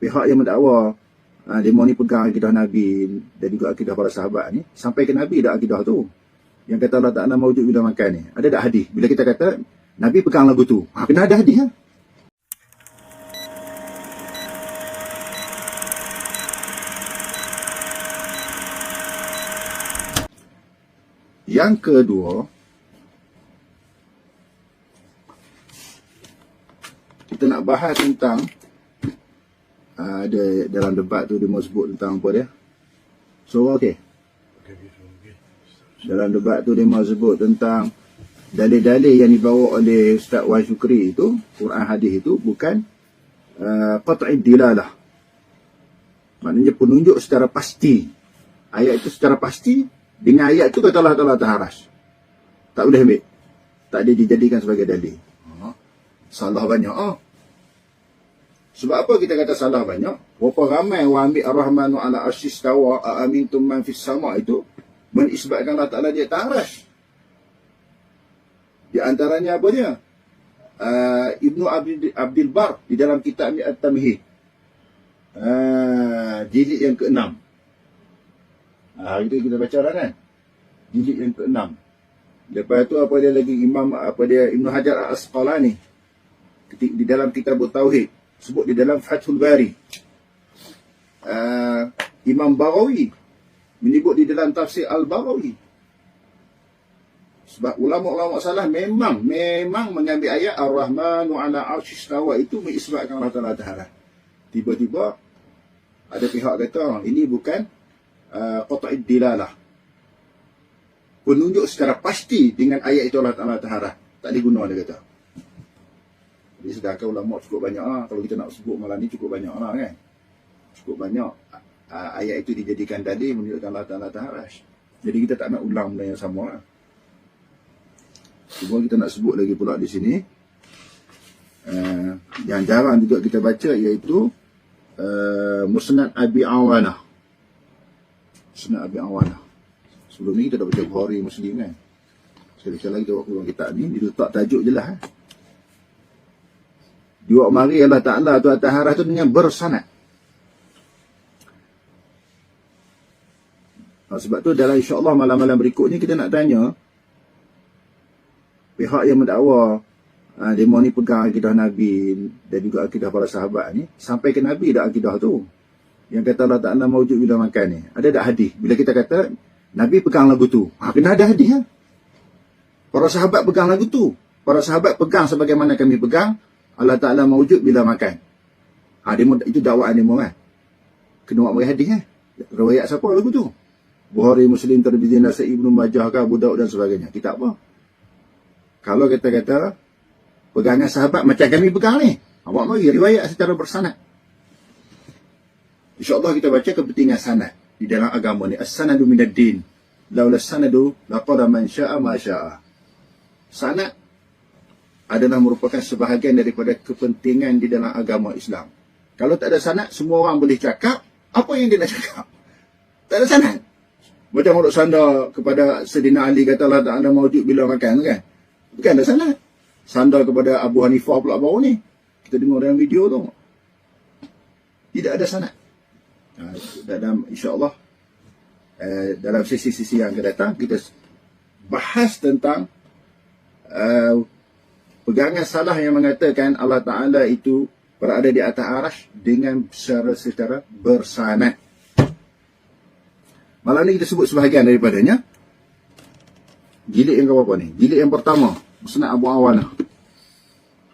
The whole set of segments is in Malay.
pihak yang mendakwa uh, demo ni pegang akidah Nabi dan juga akidah para sahabat ni sampai ke Nabi dah akidah tu. Yang kata Allah Ta'ala mawujud bila makan ni. Ada tak hadis? Bila kita kata Nabi pegang lagu tu. Ha, kena ada hadis ha? yang kedua kita nak bahas tentang uh, dalam debat tu dia mau sebut tentang apa dia? So okey? Dalam debat tu dia mau sebut tentang dalil-dalil yang dibawa oleh Ustaz Wan Syukri itu Quran hadis itu bukan uh, qat'id dilalah. Maknanya penunjuk secara pasti. Ayat itu secara pasti dengan ayat itu kata Allah Ta'ala taharas tak boleh ambil. Tak boleh dijadikan sebagai dalil. Ha. salah banyak oh. Sebab apa kita kata salah banyak? Berapa ramai orang ambil Ar-Rahmanu ala arsyis tawa a'amintum man fis sama itu menisbatkan Allah Ta'ala dia taras. Di antaranya apa dia? Uh, Ibnu Abdul, Abdul Bar di dalam kitabnya At-Tamhid. Uh, jilid yang ke-6. Uh, itu kita baca lah kan? Jilid yang ke-6. Lepas tu apa dia lagi Imam apa dia Ibnu Hajar Al-Asqalani di dalam kitab Tauhid sebut di dalam Fathul Bari. Uh, Imam Barawi menyebut di dalam tafsir Al-Barawi. Sebab ulama-ulama salah memang memang mengambil ayat Ar-Rahmanu ala tawa itu mengisbatkan Allah Ta'ala Ta'ala. Tiba-tiba ada pihak kata ini bukan uh, dilalah. Penunjuk secara pasti dengan ayat itu Allah Ta'ala Ta'ala. Tak diguna dia kata. Jadi sedangkan ulama cukup banyak lah. Kalau kita nak sebut malam ni cukup banyak lah kan. Cukup banyak ayat itu dijadikan dalil menunjukkan Allah Ta'ala Ta'arash. Jadi kita tak nak ulang benda yang sama lah. Cuma kita nak sebut lagi pula di sini. Uh, yang jarang juga kita baca iaitu uh, Musnad Abi Awanah. Musnad Abi Awanah. Sebelum ni kita dah baca Bukhari Muslim kan. Sekali-sekali lagi kita buat kurang kitab ni. Dia letak tajuk je lah. Eh. Dia mari Allah Ta'ala tu atas harah tu dengan bersanat. Sebab tu dalam insyaAllah malam-malam berikutnya kita nak tanya pihak yang mendakwa uh, demo ni pegang akidah Nabi dan juga akidah para sahabat ni sampai ke Nabi dah akidah tu. Yang kata Allah Ta'ala mawujud bila makan ni. Ada tak hadis? Bila kita kata Nabi pegang lagu tu. Ha, kena ada hadis ha? para sahabat pegang lagu tu. Para sahabat pegang sebagaimana kami pegang Allah Ta'ala mawujud bila makan ha, demo, itu dakwaan demo kan kena buat hadis eh? riwayat siapa lagu tu Bukhari Muslim Tirmizi Nasa'i Ibnu Majah ke Abu Daud dan sebagainya. Kita apa? Kalau kita kata pegangan sahabat macam kami pegang ni. Awak mari riwayat secara bersanad. InsyaAllah kita baca kepentingan sanad di dalam agama ni. As-sanadu minad din. Laula sanadu laqada man sya'a ma sya'a. Sanad adalah merupakan sebahagian daripada kepentingan di dalam agama Islam. Kalau tak ada sanad, semua orang boleh cakap apa yang dia nak cakap. Tak ada sanad. Macam orang sandar kepada Sedina Ali kata Allah tak ada mawujud bila makan kan. Bukan ada sanat. Sandar kepada Abu Hanifah pula baru ni. Kita dengar dalam video tu. Tidak ada sanat. Ha, dalam insyaAllah eh, dalam sisi-sisi yang akan datang kita bahas tentang uh, pegangan salah yang mengatakan Allah Ta'ala itu berada di atas arash dengan secara, secara bersanat. Malam ni kita sebut sebahagian daripadanya. Jilid yang berapa ni? Jilid yang pertama. Musnad Abu Awana.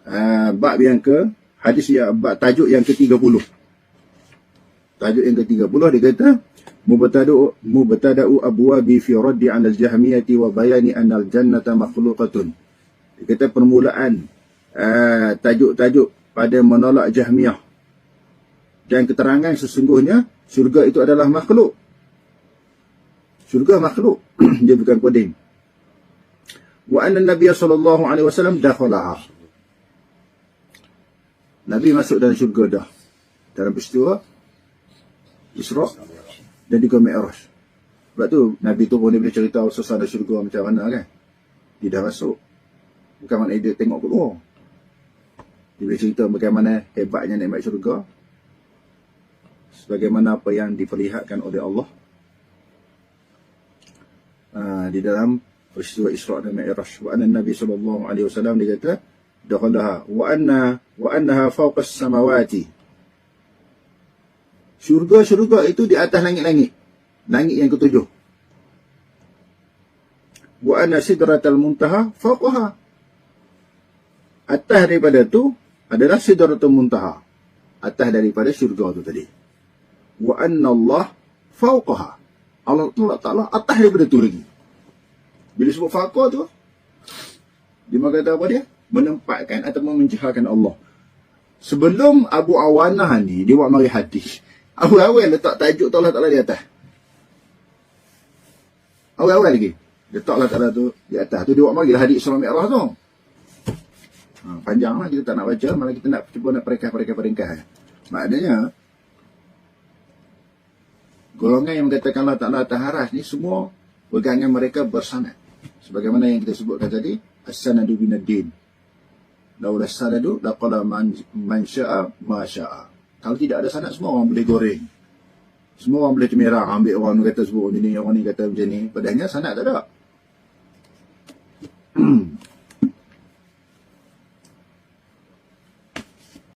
Uh, bab yang ke, hadis yang, bab tajuk yang ke-30. Tajuk yang ke-30 dia kata, Mubtada'u mubtada'u abwabi fi raddi 'ala al-jahmiyati wa bayani anna al-jannata makhluqatun. Dia kata permulaan uh, tajuk-tajuk pada menolak Jahmiyah. Dan keterangan sesungguhnya syurga itu adalah makhluk. Syurga makhluk. Dia bukan koding. Wa anna Nabi sallallahu alaihi wasallam dakhalaha. Nabi masuk dalam syurga dah. Dalam peristiwa Isra dan juga Mi'raj. Sebab tu Nabi tu pun dia boleh cerita suasana syurga macam mana kan. Dia dah masuk. Bukan maknanya dia tengok keluar. Dia boleh cerita bagaimana hebatnya nikmat syurga. sebagaimana apa yang diperlihatkan oleh Allah. Uh, di dalam peristiwa Isra dan Mi'raj. Wa anna Nabi sallallahu alaihi wasallam dia kata dakhalaha wa anna wa annaha fawqa as-samawati. Syurga-syurga itu di atas langit-langit. Langit yang ketujuh. Wa anna sidratal muntaha fawqaha atas daripada tu adalah sidratul muntaha atas daripada syurga tu tadi wa anna Allah fawqaha Allah Taala atas daripada tu lagi bila sebut faqah tu, dia kata apa dia? Menempatkan atau menjahakan Allah. Sebelum Abu Awanah ni, dia buat mari hadis. Awal-awal letak tajuk Allah Ta'ala di atas. Awal-awal lagi. Letak Allah Ta'ala tu di atas. Tu dia buat mari hadis Surah Mi'rah tu. Ha, panjang lah kita tak nak baca. Malah kita nak cuba nak peringkat-peringkat-peringkat. Maknanya, golongan yang mengatakan Allah Ta'ala atas haras ni semua pegangan mereka bersanad. Sebagaimana yang kita sebutkan tadi as-sanadu binaddin laula sanadu laqala man, man syaa ma syaa. Kalau tidak ada sanad semua orang boleh goreng. Semua orang boleh cemerah ambil orang kata sebut macam ni orang ni kata macam ni. Padahal sanad tak ada